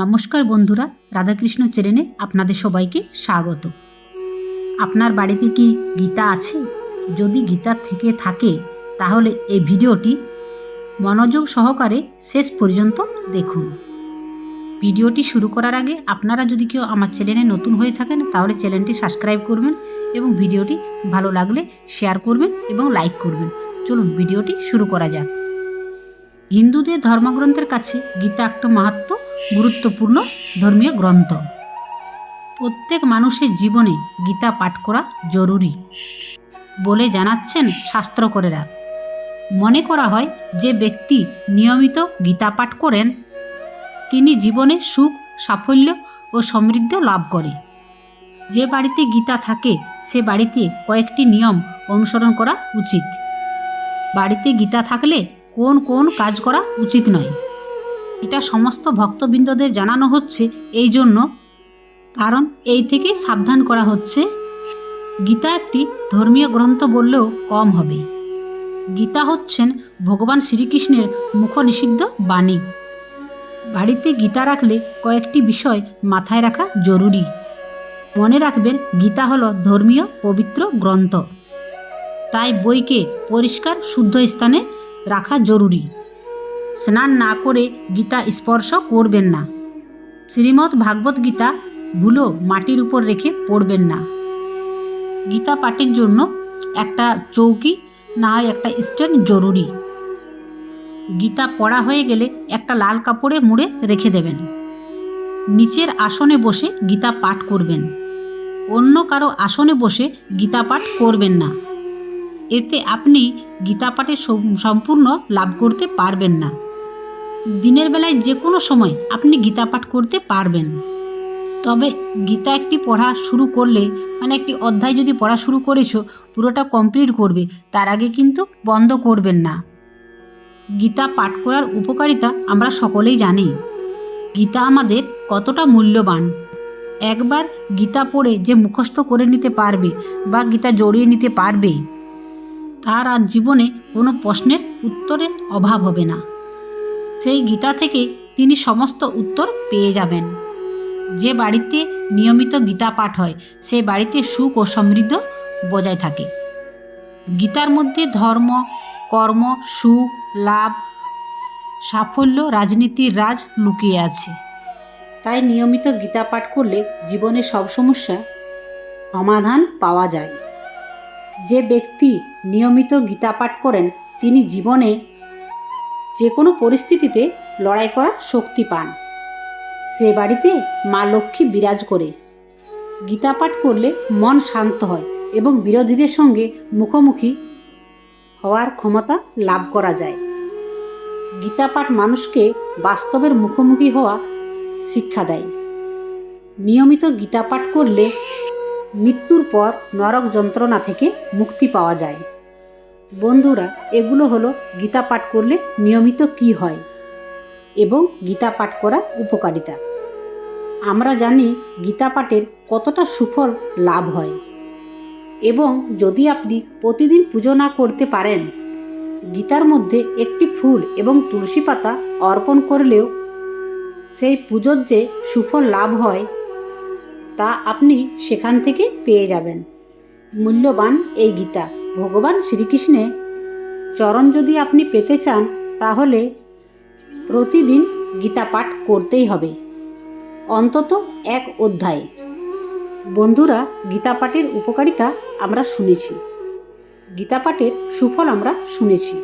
নমস্কার বন্ধুরা, রাধাকৃষ্ণ চ্যানেলে আপনাদের সবাইকে স্বাগত। আপনার বাড়িতে কি গীতা আছে? যদি গীতা থেকে থাকে, তাহলে এই ভিডিওটি মনোযোগ সহকারে শেষ পর্যন্ত দেখুন। ভিডিওটি শুরু করার আগে আপনারা যদি কেউ আমার চ্যানেলে নতুন হয়ে থাকেন, তাহলে চ্যানেলটি সাবস্ক্রাইব করবেন এবং ভিডিওটি ভালো লাগলে শেয়ার করবেন এবং লাইক করবেন। চলুন ভিডিওটি শুরু করা যাক। হিন্দুদের ধর্মগ্রন্থের কাছে গীতা একটা মাহাত্ম গুরুত্বপূর্ণ ধর্মীয় গ্রন্থ। প্রত্যেক মানুষের জীবনে গীতা পাঠ করা জরুরি, বলে জানাচ্ছেন শাস্ত্রকরেরা। মনে করা হয়, যে ব্যক্তি নিয়মিত গীতা পাঠ করেন, তিনি জীবনে সুখ, সাফল্য ও সমৃদ্ধ লাভ করে। যে বাড়িতে গীতা থাকে, সে বাড়িতে কয়েকটি নিয়ম অনুসরণ করা উচিত। বাড়িতে গীতা থাকলে কোন কোন কাজ করা উচিত নয়। এটা সমস্ত ভক্তবৃন্দদের জানানো হচ্ছে এই জন্য। কারণ এই থেকে সাবধান করা হচ্ছে। গীতা একটি ধর্মীয় গ্রন্থ বললেও কম হবে। গীতা হচ্ছেন ভগবান শ্রীকৃষ্ণের মুখ নিষিদ্ধ বাণী। বাড়িতে গীতা রাখলে কয়েকটি বিষয় মাথায় রাখা জরুরি। মনে রাখবেন, গীতা হলো ধর্মীয় পবিত্র গ্রন্থ। তাই বইকে পরিষ্কার, শুদ্ধ স্থানে রাখা জরুরি। স্নান না করে গীতা স্পর্শ করবেন না। শ্রীমৎ ভাগবত গীতা ভুলো মাটির উপর রেখে পড়বেন না। গীতা পাঠের জন্য একটা চৌকি না হয় একটা স্ট্যান্ড জরুরি। গীতা পড়া হয়ে গেলে একটা লাল কাপড়ে মুড়ে রেখে দেবেন। নিচের আসনে বসে গীতা পাঠ করবেন। অন্য কারও আসনে বসে গীতা পাঠ করবেন না। এতে আপনি গীতা পাঠের সম্পূর্ণ লাভ করতে পারবেন না। দিনের বেলায় যে কোনো সময় আপনি গীতা পাঠ করতে পারবেন। তবে গীতা একটি পড়া শুরু করলে মানে একটি অধ্যায় যদি পড়া শুরু করেছ, পুরোটা কমপ্লিট করবে, তার আগে কিন্তু বন্ধ করবেন না। গীতা পাঠ করার উপকারিতা আমরা সকলেই জানি। গীতা আমাদের কতটা মূল্যবান। একবার গীতা পড়ে যে মুখস্থ করে নিতে পারবে বা গীতা জড়িয়ে নিতে পারবে, তার আর জীবনে কোনো প্রশ্নের উত্তরের অভাব হবে না। সেই গীতা থেকে তিনি সমস্ত উত্তর পেয়ে যাবেন। যে বাড়িতে নিয়মিত গীতা পাঠ হয় সেই বাড়িতে সুখ ও সমৃদ্ধ বজায় থাকে। গীতার মধ্যে ধর্ম, কর্ম, সুখ, লাভ, সাফল্য, রাজনীতির রাজ লুকিয়ে আছে। তাই নিয়মিত গীতা পাঠ করলে জীবনে সব সমস্যা সমাধান পাওয়া যায়। যে ব্যক্তি নিয়মিত গীতা পাঠ করেন, তিনি জীবনে যে কোনো পরিস্থিতিতে লড়াই করার শক্তি পান। সে বাড়িতে মা লক্ষ্মী বিরাজ করে। গীতা পাঠ করলে মন শান্ত হয় এবং বিরোধীদের সঙ্গে মুখোমুখি হওয়ার ক্ষমতা লাভ করা যায়। গীতা পাঠ মানুষকে বাস্তবের মুখোমুখি হওয়া শিক্ষা দেয়। নিয়মিত গীতা পাঠ করলে মৃত্যুর পর নরক যন্ত্রণা থেকে মুক্তি পাওয়া যায়। বন্ধুরা, এগুলো হলো গীতা পাঠ করলে নিয়মিত কি হয় এবং গীতা পাঠ করা উপকারিতা। আমরা জানি গীতা পাঠের কতটা সুফল লাভ হয় এবং যদি আপনি প্রতিদিন পুজো না করতে পারেন, গীতার মধ্যে একটি ফুল এবং তুলসী পাতা অর্পণ করলেও সেই পুজোর যে সুফল লাভ হয়, তা আপনি সেখান থেকে পেয়ে যাবেন। মূল্যবান এই গীতা। ভগবান শ্রীকৃষ্ণে চরণ যদি আপনি পেতে চান, তাহলে প্রতিদিন গীতা পাঠ করতেই হবে। অন্তত এক অধ্যায়। বন্ধুরা, গীতা পাঠের উপকারিতা আমরা শুনেছি। গীতা পাঠের সুফল আমরা শুনেছি।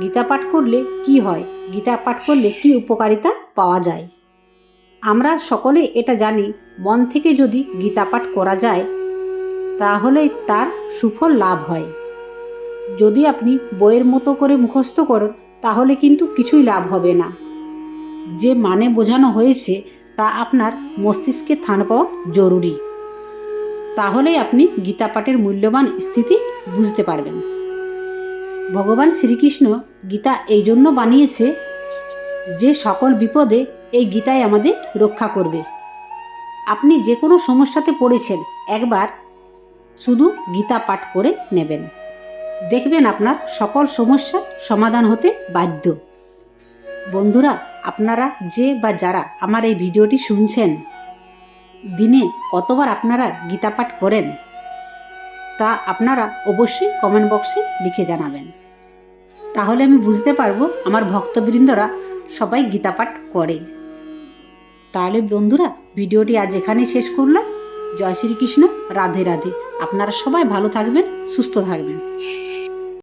গীতা পাঠ করলে কি হয়? গীতা পাঠ করলে কি উপকারিতা পাওয়া যায়? আমরা সকলে এটা জানি, মন থেকে যদি গীতা পাঠ করা যায় তাহলে তার সুফল লাভ হয়। যদি আপনি বইয়ের মতো করে মুখস্থ করেন, তাহলে কিন্তু কিছুই লাভ হবে না। যে মানে বোঝানো হয়েছে, তা আপনার মস্তিষ্কে থান পাওয়া জরুরি। তাহলেই আপনি গীতা পাঠের মূল্যবান স্থিতি বুঝতে পারবেন। ভগবান শ্রীকৃষ্ণ গীতা এই জন্য বানিয়েছে যে সকল বিপদে এই গীতাই আমাদের রক্ষা করবে। আপনি যে কোনো সমস্যাতে পড়েছেন, একবার শুধু গীতা পাঠ করে নেবেন। দেখবেন আপনার সকল সমস্যার সমাধান হতে বাধ্য। বন্ধুরা, আপনারা যে বা যারা আমার এই ভিডিওটি শুনছেন, দিনে কতবার আপনারা গীতা পাঠ করেন, তা আপনারা অবশ্যই কমেন্ট বক্সে লিখে জানাবেন। তাহলে আমি বুঝতে পারব আমার ভক্তবৃন্দরা সবাই গীতা পাঠ করে। তাহলে বন্ধুরা, ভিডিওটি আজ এখানেই শেষ করলাম। জয় শ্রীকৃষ্ণ রাধে রাধে। আপনারা সবাই ভালো থাকবেন সুস্থ থাকবেন।